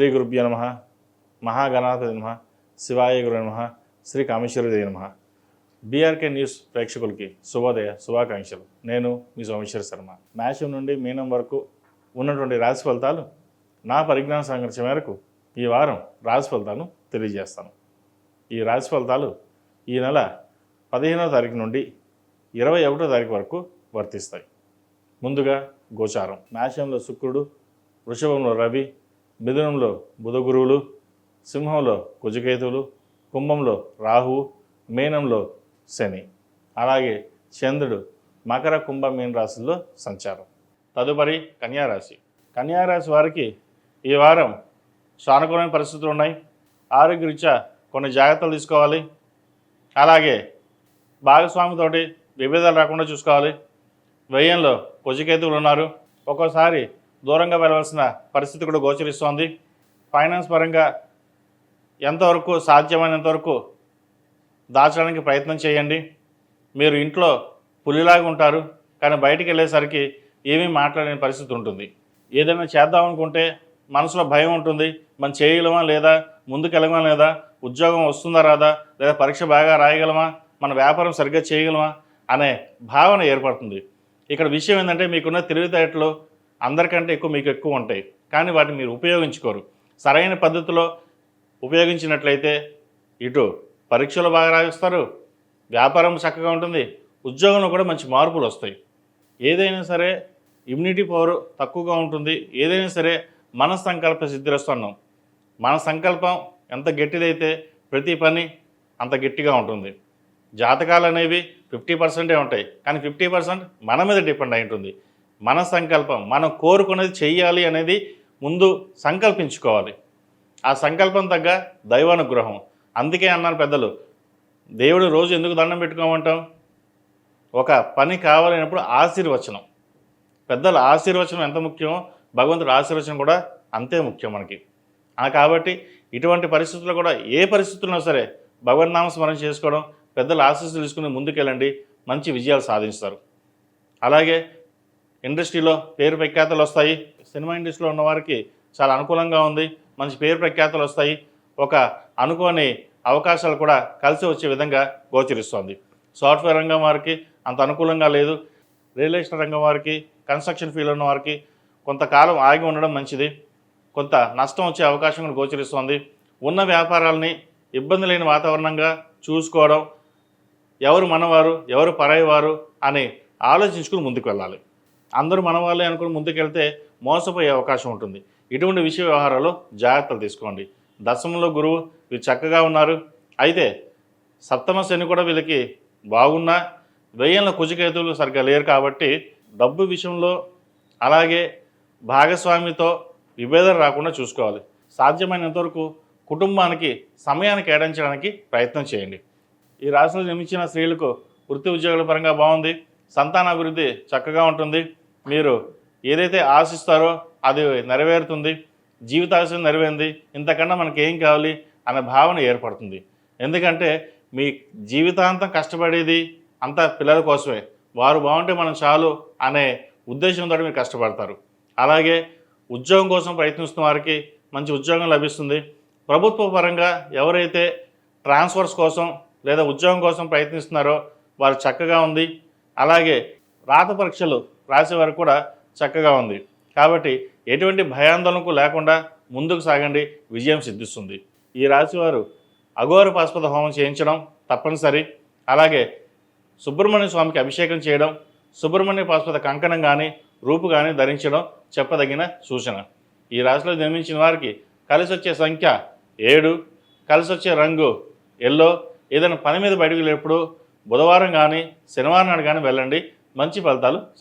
శ్రీ గురుభ్య నమ మహాగణాధి నమ శివాయ గురు నమ శ్రీ కామేశ్వరి నమ. బీఆర్కే న్యూస్ ప్రేక్షకులకి శుభోదయ శుభాకాంక్షలు. నేను మీ సోమేశ్వర శర్మ. మేషం నుండి మీనం వరకు ఉన్నటువంటి రాశి ఫలితాలు నా పరిజ్ఞాన సంఘర్షణ మేరకు ఈ వారం రాశి ఫలితాలను తెలియజేస్తాను. ఈ రాశి ఫలితాలు ఈ నెల పదిహేనవ తారీఖు నుండి ఇరవై ఒకటో తారీఖు వరకు వర్తిస్తాయి. ముందుగా గోచారం. మేషంలో శుక్రుడు వృషభంలో రవి మిథునంలో బుధ గురువులు సింహంలో కుజకేతువులు కుంభంలో రాహువు మీనంలో శని. అలాగే చంద్రుడు మకర కుంభ మీన రాశుల్లో సంచారం. తదుపరి కన్యారాశి. కన్యారాశి వారికి ఈ వారం సానుకూలమైన పరిస్థితులు ఉన్నాయి. ఆరోగ్యరీత్యా కొన్ని జాగ్రత్తలు తీసుకోవాలి. అలాగే భాగస్వామితోటి విభేదాలు రాకుండా చూసుకోవాలి. వ్యయంలో కుజకేతువులు ఉన్నారు. ఒక్కోసారి దూరంగా వెళ్ళవలసిన పరిస్థితి కూడా గోచరిస్తోంది. ఫైనాన్స్ పరంగా ఎంతవరకు సాధ్యమైనంతవరకు దాచడానికి ప్రయత్నం చేయండి. మీరు ఇంట్లో పులిలాగా ఉంటారు కానీ బయటికి వెళ్ళేసరికి ఏమీ మాట్లాడలేని పరిస్థితి ఉంటుంది. ఏదైనా చేద్దాం అనుకుంటే మనసులో భయం ఉంటుంది. మనం చేయగలమా లేదా ముందుకెళ్ళగలమా లేదా ఉద్యోగం వస్తుందా రాదా లేదా పరీక్ష బాగా రాయగలమా మన వ్యాపారం సరిగ్గా చేయగలమా అనే భావన ఏర్పడుతుంది. ఇక్కడ విషయం ఏంటంటే మీకున్న తెలివితేటలు అందరికంటే ఎక్కువ మీకు ఎక్కువ ఉంటాయి. కానీ వాటిని మీరు ఉపయోగించుకోరు. సరైన పద్ధతిలో ఉపయోగించినట్లయితే ఇటు పరీక్షలు బాగా రాయిస్తారు. వ్యాపారం చక్కగా ఉంటుంది. ఉద్యోగంలో కూడా మంచి మార్పులు వస్తాయి. ఏదైనా సరే ఇమ్యూనిటీ పవర్ తక్కువగా ఉంటుంది. ఏదైనా సరే మన సంకల్ప సిద్ధిరస్తున్నాం మన సంకల్పం ఎంత గట్టిదైతే ప్రతి పని అంత గట్టిగా ఉంటుంది. జాతకాలు అనేవి ఫిఫ్టీ పర్సెంటే ఉంటాయి. కానీ ఫిఫ్టీ పర్సెంట్ మన మీద డిపెండ్ అయి ఉంటుంది. మన సంకల్పం మనం కోరుకునేది చెయ్యాలి అనేది ముందు సంకల్పించుకోవాలి. ఆ సంకల్పం తగ్గ దైవానుగ్రహం. అందుకే అన్నారు పెద్దలు దేవుడు రోజు ఎందుకు దండం పెట్టుకోమంటాం ఒక పని కావాలన్నప్పుడు ఆశీర్వచనం. పెద్దల ఆశీర్వచనం ఎంత ముఖ్యమో భగవంతుడు ఆశీర్వచనం కూడా అంతే ముఖ్యం మనకి. కాబట్టి ఇటువంటి పరిస్థితుల్లో కూడా ఏ పరిస్థితుల్లో సరే భగవన్నామ స్మరణ చేసుకోవడం పెద్దల ఆశీస్సులు తీసుకుని ముందుకెళ్ళండి మంచి విజయాలు సాధిస్తారు అలాగే ఇండస్ట్రీలో పేరు ప్రఖ్యాతలు వస్తాయి. సినిమా ఇండస్ట్రీలో ఉన్నవారికి చాలా అనుకూలంగా ఉంది. మంచి పేరు ప్రఖ్యాతలు వస్తాయి. ఒక అనుకోని అవకాశాలు కూడా కలిసి వచ్చే విధంగా గోచరిస్తోంది. సాఫ్ట్వేర్ రంగం వారికి అంత అనుకూలంగా లేదు. రియల్ ఎస్టేట్ రంగం వారికి కన్స్ట్రక్షన్ ఫీల్డ్ ఉన్న వారికి కొంతకాలం ఆగి ఉండడం మంచిది. కొంత నష్టం వచ్చే అవకాశం కూడా గోచరిస్తోంది. ఉన్న వ్యాపారాలని ఇబ్బంది లేని వాతావరణంగా చూసుకోవడం ఎవరు మనవారు ఎవరు పరాయివారు అని ఆలోచించుకుని ముందుకు వెళ్ళాలి. అందరూ మన వాళ్ళే అనుకుని ముందుకెళ్తే మోసపోయే అవకాశం ఉంటుంది. ఇటువంటి విషయ వ్యవహారాలు జాగ్రత్తలు తీసుకోండి. దశమంలో గురువు వీరు చక్కగా ఉన్నారు. అయితే సప్తమ శని కూడా వీళ్ళకి బాగున్నా వెయ్యంలో కుజకేతువులు సరిగ్గా లేరు కాబట్టి డబ్బు విషయంలో అలాగే భాగస్వామితో విభేదాలు రాకుండా చూసుకోవాలి. సాధ్యమైనంత వరకు కుటుంబానికి సమయాన్ని కేటాయించడానికి ప్రయత్నం చేయండి. ఈ రాశిలో నిర్మించిన స్త్రీలకు వృత్తి ఉద్యోగాల పరంగా బాగుంది. సంతాన అభివృద్ధి చక్కగా ఉంటుంది. మీరు ఏదైతే ఆశిస్తారో అది నెరవేరుతుంది. జీవితాశయం నెరవేరింది. ఇంతకన్నా మనకి ఏం కావాలి అనే భావన ఏర్పడుతుంది. ఎందుకంటే మీ జీవితాంతం కష్టపడేది అంతా పిల్లల కోసమే. వారు బాగుంటే మనం చాలు అనే ఉద్దేశంతో మీరు కష్టపడతారు. అలాగే ఉద్యోగం కోసం ప్రయత్నిస్తున్న వారికి మంచి ఉద్యోగం లభిస్తుంది. ప్రభుత్వ పరంగా ఎవరైతే ట్రాన్స్ఫర్స్ కోసం లేదా ఉద్యోగం కోసం ప్రయత్నిస్తున్నారో వారు చక్కగా ఉంది. అలాగే రాత పరీక్షలు రాసేవారు కూడా చక్కగా ఉంది. కాబట్టి ఎటువంటి భయాందోళనకు లేకుండా ముందుకు సాగండి విజయం సిద్ధిస్తుంది. ఈ రాశివారు అఘోర పాస్పద హోమం చేయించడం తప్పనిసరి. అలాగే సుబ్రహ్మణ్య స్వామికి అభిషేకం చేయడం సుబ్రహ్మణ్య పాస్పద కంకణం కానీ రూపు కానీ ధరించడం చెప్పదగిన సూచన. ఈ రాశిలో జన్మించిన వారికి కలిసి వచ్చే సంఖ్య ఏడు కలిసి వచ్చే రంగు ఎల్లో ఏదైనా పని మీద బయటకు వెళ్ళేటప్పుడు బుధవారం కానీ శనివారం నాడు కానీ వెళ్ళండి. మంచి ఫలితాలు